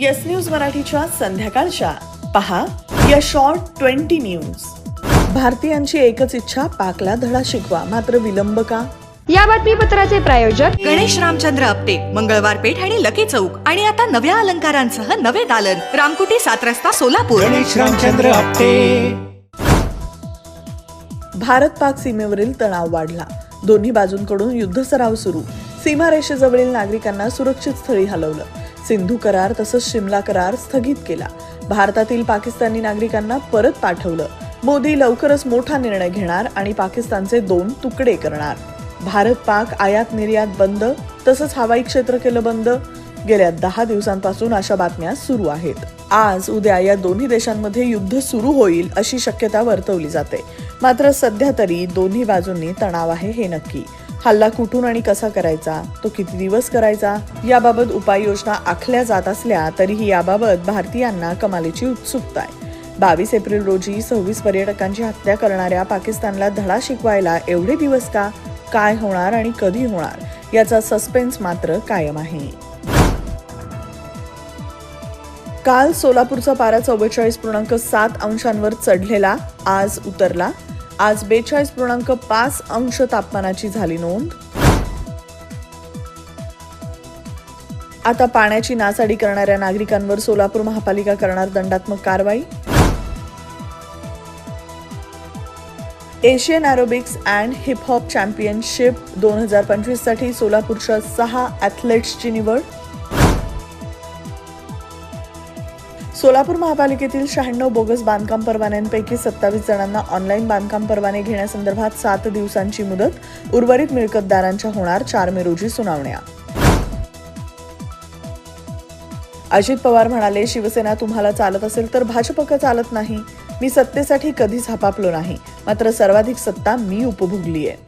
Yes news मराठीच्या संध्याकाळच्या. पहा या शॉर्ट ट्वेंटी न्यूज भारतीयांची एकच इच्छा पाकला धडा शिकवा. मात्र विलंब का? या बातमीपत्राचे प्रायोजक गणेश रामचंद्र आपटे मंगळवार पेठ आणि लकी चौक. आणि आता नव्या अलंकारांसह नवे दालन. रामकुटी सात रस्ता सोलापूर. गणेश रामचंद्र आपटे. भारत पाक सीमेवरील तणाव वाढला. दोन्ही बाजूंकडून युद्ध सराव सुरू. सीमारेषेजवळील नागरिकांना सुरक्षित स्थळी हलवलं. सिंधू करार तसंच शिमला करार स्थगित केला. भारतातील पाकिस्तानी नागरिकांना परत पाठवलं. मोदी लवकरच मोठा निर्णय घेणार आणि पाकिस्तानचे दोन तुकडे करणार. भारत पाक आयात निर्यात बंद तसंच हवाई क्षेत्र केलं बंद. गेल्या दहा दिवसांपासून अशा बातम्या सुरू आहेत. आज उद्या या दोन्ही देशांमध्ये युद्ध सुरू होईल अशी शक्यता वर्तवली जाते. मात्र सध्या तरी दोन्ही बाजूंनी तणाव आहे हे नक्की. हल्ला कुठून आणि कसा करायचा? तो किती दिवस करायचा? याबाबत उपाययोजना आखल्या जात असल्या तरीही याबाबत भारतीयांना कमालीची उत्सुकता आहे. बावीस एप्रिल रोजी सव्वीस पर्यटकांची हत्या करणाऱ्या पाकिस्तानला धडा शिकवायला एवढे दिवस का? काय होणार आणि कधी होणार? याचा सस्पेन्स मात्र कायम आहे. काल सोलापूरचा पारा चव्वेचाळीस पूर्णांक सात अंशांवर चढलेला आज उतरला. आज बेचाळीस पूर्णांक पाच अंश तापमानाची झाली नोंद. आता पाण्याची नासाडी करणाऱ्या नागरिकांवर सोलापूर महापालिका करणार दंडात्मक कारवाई. Asian aerobics and hip hop championship दोन हजार पंचवीससाठी सोलापूरच्या सहा ॲथलेट्सची निवड. सोलापूर महापालिकेतील शहाण्णव बोगस बांधकाम परवान्यांपैकी सत्तावीस जणांना ऑनलाईन बांधकाम परवाने घेण्यासंदर्भात सात दिवसांची मुदत उर्वरित मिळकतदारांच्या होणार चार मे रोजी सुनावण्या. अजित पवार म्हणाले शिवसेना तुम्हाला चालत असेल तर भाजप का चालत नाही. मी सत्तेसाठी कधीच हपापलो नाही. मात्र सर्वाधिक सत्ता मी उपभोगली आहे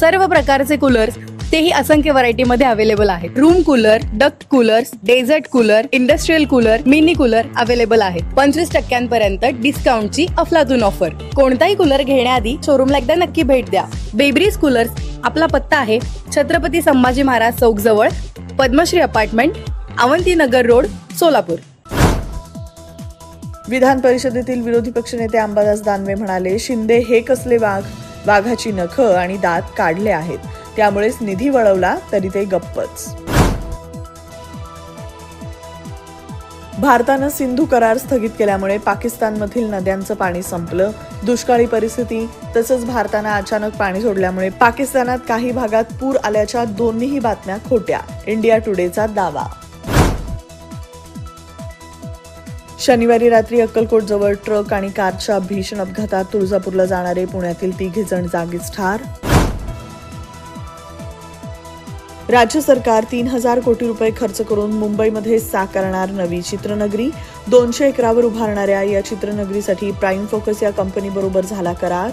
सर्व प्रकारचे कूलर्स तेही असंख्य व्हरायटी मध्ये अवेलेबल आहेत. Room cooler duct coolers desert cooler industrial cooler mini cooler available आहेत. पंचवीस टक्क्यांपर्यंत डिस्काउंटची अफलातून ऑफर कोणताही कूलर घेण्याआधी शोरूमला एकदा नक्की भेट द्या. बेब्रीज कूलर्स आपला पत्ता आहे छत्रपती संभाजी महाराज चौक जवळ पद्मश्री अपार्टमेंट अवंतीनगर रोड सोलापूर. विधान परिषदेतील विरोधी पक्षनेते अंबादास दानवे म्हणाले शिंदे हे कसले वाघ? वाघाची नखं आणि दात काढले आहेत. त्यामुळेच निधी वळवला तरी ते गप्पच. भारतानं सिंधू करार स्थगित केल्यामुळे पाकिस्तानमधील नद्यांचं पाणी संपलं. दुष्काळी परिस्थिती तसंच भारतानं अचानक पाणी सोडल्यामुळे पाकिस्तानात काही भागात पूर आल्याच्या दोन्हीही बातम्या खोट्या. इंडिया टुडेचा दावा. शनिवारी रात्री अक्कलकोटजवळ ट्रक आणि कारच्या भीषण अपघातात तुळजापूरला जाणारे पुण्यातील तिघे जण जागीच ठार. राज्य सरकार तीन हजार कोटी रुपये खर्च करून मुंबईमध्ये साकारणार नवी चित्रनगरी. दोनशे एकरावर उभारणाऱ्या या चित्रनगरीसाठी प्राईम फोकस या कंपनीबरोबर झाला करार.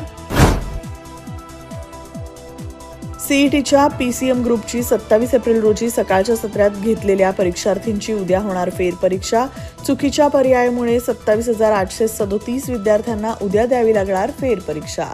सीईटीच्या पीसीएम ग्रुपची सत्तावीस एप्रिल रोजी सकाळच्या सत्रात घेतलेल्या परीक्षार्थींची उद्या होणार फेरपरीक्षा चुकीच्या पर्यायामुळे सत्तावीस हजार आठशे सदोतीस विद्यार्थ्यांना उद्या द्यावी लागणार फेरपरीक्षा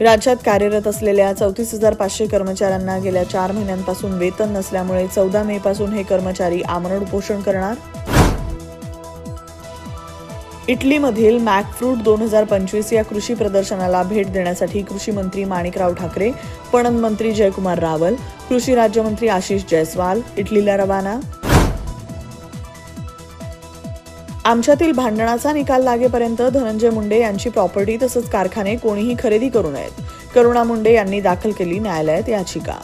राज्यात कार्यरत असलेल्या चौतीस हजार पाचशे कर्मचाऱ्यांना गेल्या चार महिन्यांपासून वेतन नसल्यामुळे चौदा मे पासून हे कर्मचारी आमरण उपोषण करणार? इटलीमधील मॅकफ्रूट दोन हजार पंचवीस या कृषी प्रदर्शनाला भेट देण्यासाठी कृषी मंत्री माणिकराव ठाकरे पणन मंत्री जयकुमार रावल कृषी राज्यमंत्री आशिष जयस्वाल इटलीला रवाना आमच्यातील भांडणाचा निकाल लागेपर्यंत धनंजय मुंडे यांची प्रॉपर्टी तसंच कारखाने कोणीही खरेदी करू नयेत. करुणा मुंडे यांनी दाखल केली न्यायालयात याचिका.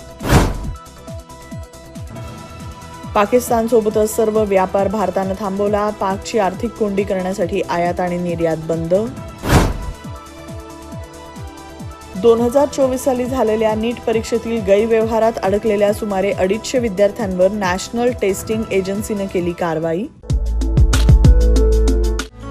पाकिस्तानसोबतच सर्व व्यापार भारतानं थांबवला. पाकची आर्थिक कोंडी करण्यासाठी आयात आणि निर्यात बंद. दोन हजार चोवीस साली झालेल्या नीट परीक्षेतील गैरव्यवहारात अडकलेल्या सुमारे अडीचशे विद्यार्थ्यांवर नॅशनल टेस्टिंग एजन्सीनं केली कारवाई.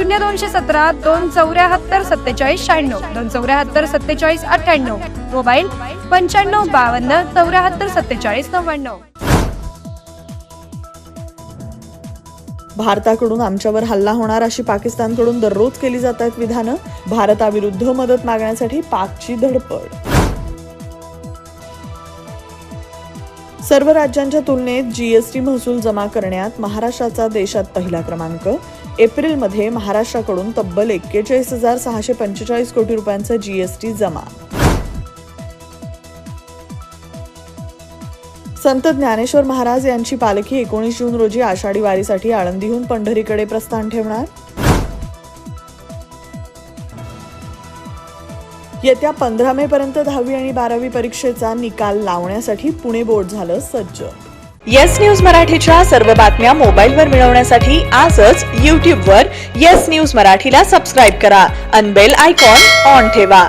शून्य दोनशे सतरा दोन चौऱ्याहत्तर सत्तेचाळीस शहाण्णव दोन चौऱ्याहत्तर सत्तेचाळीस अठ्ठ्याण्णव मोबाईल पंच्याण्णव बावन्न चौऱ्याहत्तर सत्तेचाळीस नव्याण्णव. भारताकडून आमच्यावर हल्ला होणार अशी पाकिस्तानकडून दररोज केली जात आहेत विधानं. भारताविरुद्ध मदत मागण्यासाठी पाकची धडपड. सर्व राज्यांच्या तुलनेत जीएसटी महसूल जमा करण्यात महाराष्ट्राचा देशात पहिला क्रमांक. एप्रिलमध्ये महाराष्ट्राकडून तब्बल एक्केचाळीस हजार सहाशे पंचेचाळीस कोटी रुपयांचा जीएसटी जमा. संत ज्ञानेश्वर महाराज यांची पालखी एकोणीस जून रोजी आषाढी वारीसाठी आळंदीहून पंढरीकडे प्रस्थान ठेवणार. येत्या पंधरा मे पर्यंत दहावी आणि बारावी परीक्षेचा निकाल लावण्यासाठी पुणे बोर्ड झालं सज्ज. येस न्यूज मराठीच्या सर्व बातम्या मोबाईलवर मिळवण्यासाठी आजच यूट्यूबवर येस न्यूज मराठीला सबस्क्राईब करा. अनबेल आयकॉन ऑन ठेवा.